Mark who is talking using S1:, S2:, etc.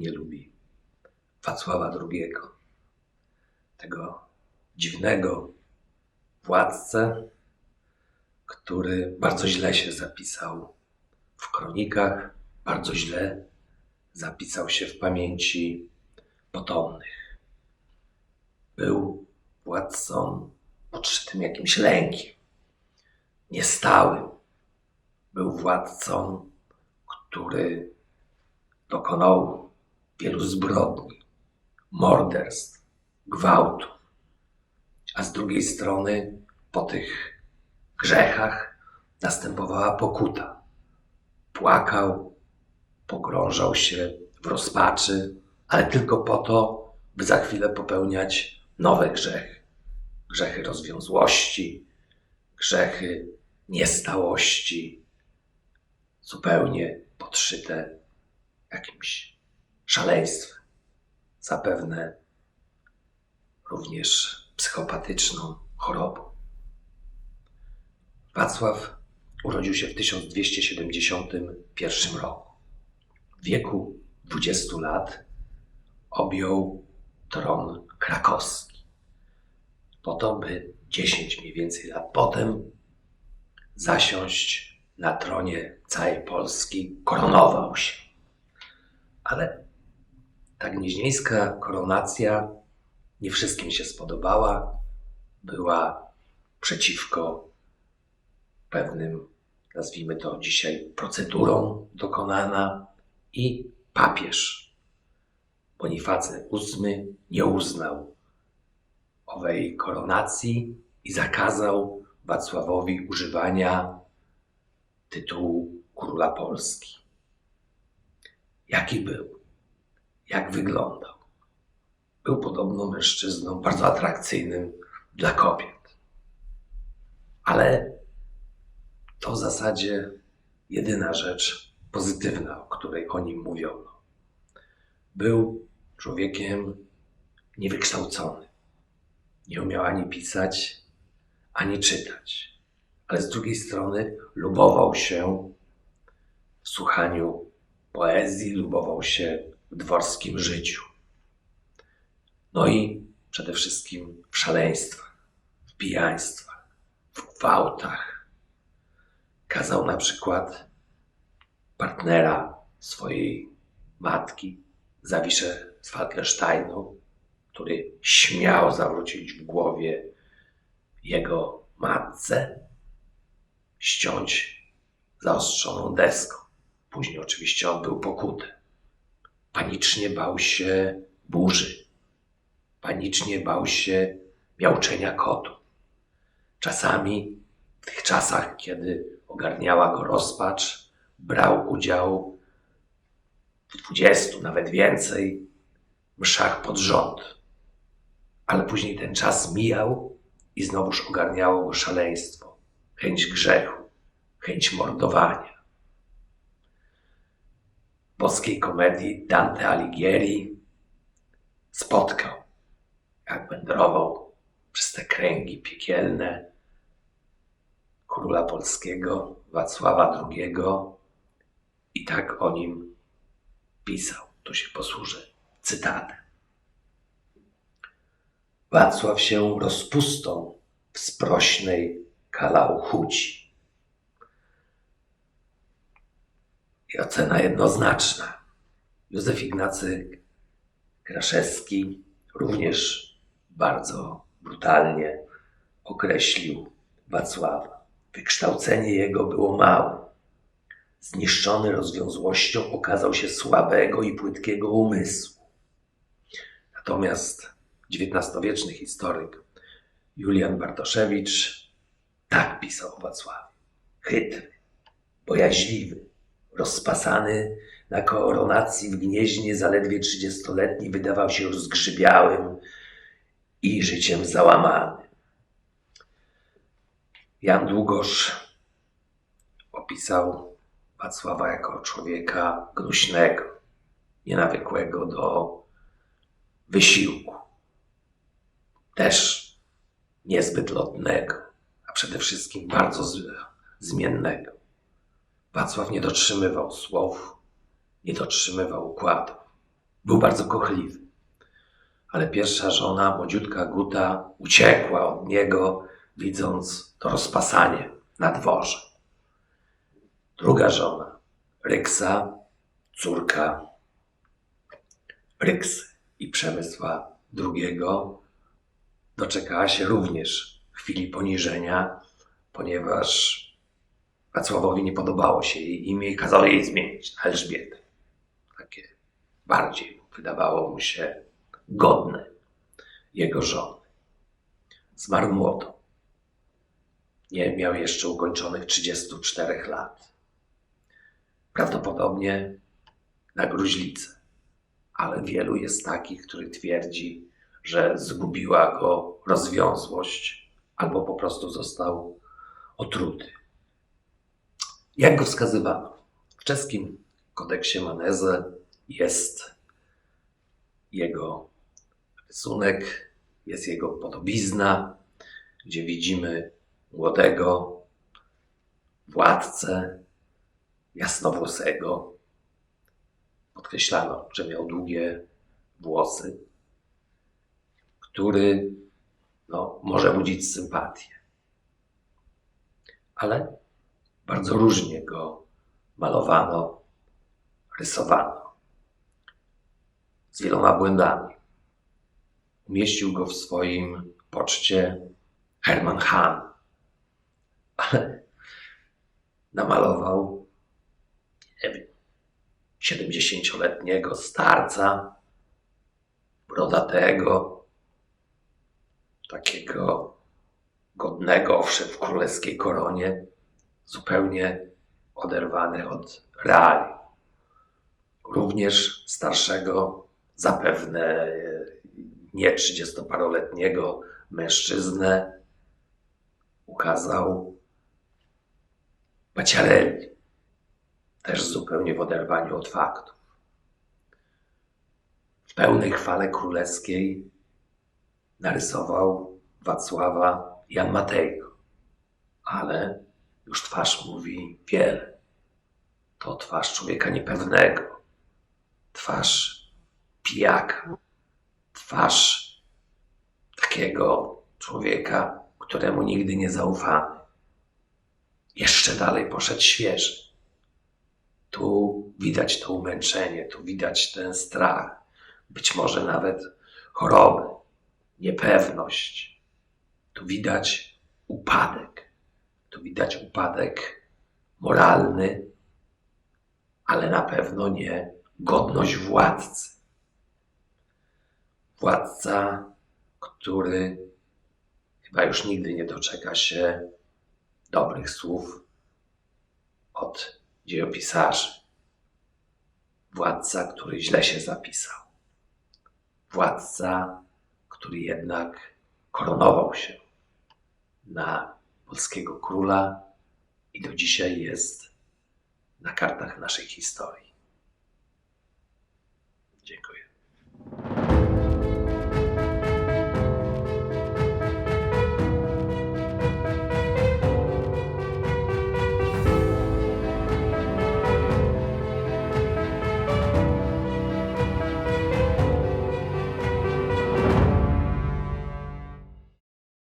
S1: nie lubi Wacława II, tego dziwnego władcę, który bardzo źle się zapisał w kronikach, bardzo źle zapisał się w pamięci potomnych. Był władcą podszytym jakimś lękiem, niestałym. Był władcą, który dokonał wielu zbrodni, morderstw, gwałtów, a z drugiej strony po tych grzechach następowała pokuta. Płakał, pogrążał się w rozpaczy, ale tylko po to, by za chwilę popełniać nowe grzechy. Grzechy rozwiązłości, grzechy niestałości, zupełnie podszyte jakimś szaleństwem, zapewne również psychopatyczną chorobą. Wacław urodził się w 1271 roku. W wieku 20 lat objął tron krakowski. Po to, by 10 mniej więcej lat potem zasiąść na tronie całej Polski, koronował się. Ale ta gnieźnieńska koronacja nie wszystkim się spodobała. Była przeciwko pewnym, nazwijmy to dzisiaj, procedurom dokonana i papież Bonifacy VIII nie uznał owej koronacji i zakazał Wacławowi używania tytułu króla Polski. Jaki był? Jak wyglądał? Był podobno mężczyzną bardzo atrakcyjnym dla kobiet. Ale to w zasadzie jedyna rzecz pozytywna, o której o nim mówiono. Był człowiekiem niewykształconym. Nie umiał ani pisać, ani czytać. Ale z drugiej strony lubował się w słuchaniu poezji, lubował się dworskim życiu. No i przede wszystkim w szaleństwach, w pijaństwach, w gwałtach. Kazał na przykład partnera swojej matki, Zawiszę z Falkensteinu, który śmiał zawrócić w głowie jego matce, ściąć zaostrzoną deską. Później oczywiście on był pokuty. Panicznie bał się burzy. Panicznie bał się miauczenia kotu. Czasami, w tych czasach, kiedy ogarniała go rozpacz, brał udział w dwudziestu, nawet więcej, mszach pod rząd. Ale później ten czas mijał i znowuż ogarniało go szaleństwo, chęć grzechu, chęć mordowania. Boskiej komedii Dante Alighieri spotkał, jak wędrował przez te kręgi piekielne króla polskiego Wacława II i tak o nim pisał. Tu się posłużę cytatem. Wacław się rozpustą w sprośnej kalał I ocena jednoznaczna. Józef Ignacy Kraszewski również bardzo brutalnie określił Wacława. Wykształcenie jego było małe. Zniszczony rozwiązłością okazał się słabego i płytkiego umysłu. Natomiast XIX-wieczny historyk Julian Bartoszewicz tak pisał o Wacławie. Chytry, bojaźliwy, rozpasany na koronacji w Gnieźnie zaledwie trzydziestoletni wydawał się już zgrzybiałym i życiem załamanym. Jan Długosz opisał Wacława jako człowieka gnuśnego, nienawykłego do wysiłku. Też niezbyt lotnego, a przede wszystkim bardzo zmiennego. Wacław nie dotrzymywał słów, nie dotrzymywał układów. Był bardzo kochliwy. Ale pierwsza żona, młodziutka Guta, uciekła od niego, widząc to rozpasanie na dworze. Druga żona, Ryksa, córka Ryksy i Przemysła II, doczekała się również chwili poniżenia, ponieważ Wacławowi nie podobało się jej imię i kazał jej zmienić na Elżbietę. Takie bardziej wydawało mu się godne jego żony. Zmarł młodo. Nie miał jeszcze ukończonych 34 lat. Prawdopodobnie na gruźlicę, ale wielu jest takich, który twierdzi, że zgubiła go rozwiązłość albo po prostu został otruty. Jak go wskazywano? W czeskim kodeksie Maneze jest jego rysunek, jest jego podobizna, gdzie widzimy młodego władcę jasnowłosego. Podkreślano, że miał długie włosy, który no, może budzić sympatię. Ale bardzo różnie go malowano, rysowano. Z wieloma błędami. Umieścił go w swoim poczcie Hermann Hahn, ale namalował nie wiem, 70-letniego starca, brodatego, takiego godnego, owszem, w królewskiej koronie, zupełnie oderwany od realiów. Również starszego, zapewne e, nie 30-paroletniego mężczyznę ukazał Baciarelli, też zupełnie w oderwaniu od faktów. W pełnej chwale królewskiej narysował Wacława Jan Matejko, ale już twarz mówi wiele. To twarz człowieka niepewnego, twarz pijaka, twarz takiego człowieka, któremu nigdy nie zaufamy. Jeszcze dalej poszedł świeży. Tu widać to umęczenie, tu widać ten strach, być może nawet choroby, niepewność. Tu widać upadek. Tu widać upadek moralny, ale na pewno nie godność władcy. Władca, który chyba już nigdy nie doczeka się dobrych słów od dziejopisarzy. Władca, który źle się zapisał. Władca, który jednak koronował się na polskiego króla i do dzisiaj jest na kartach naszej historii. Dziękuję.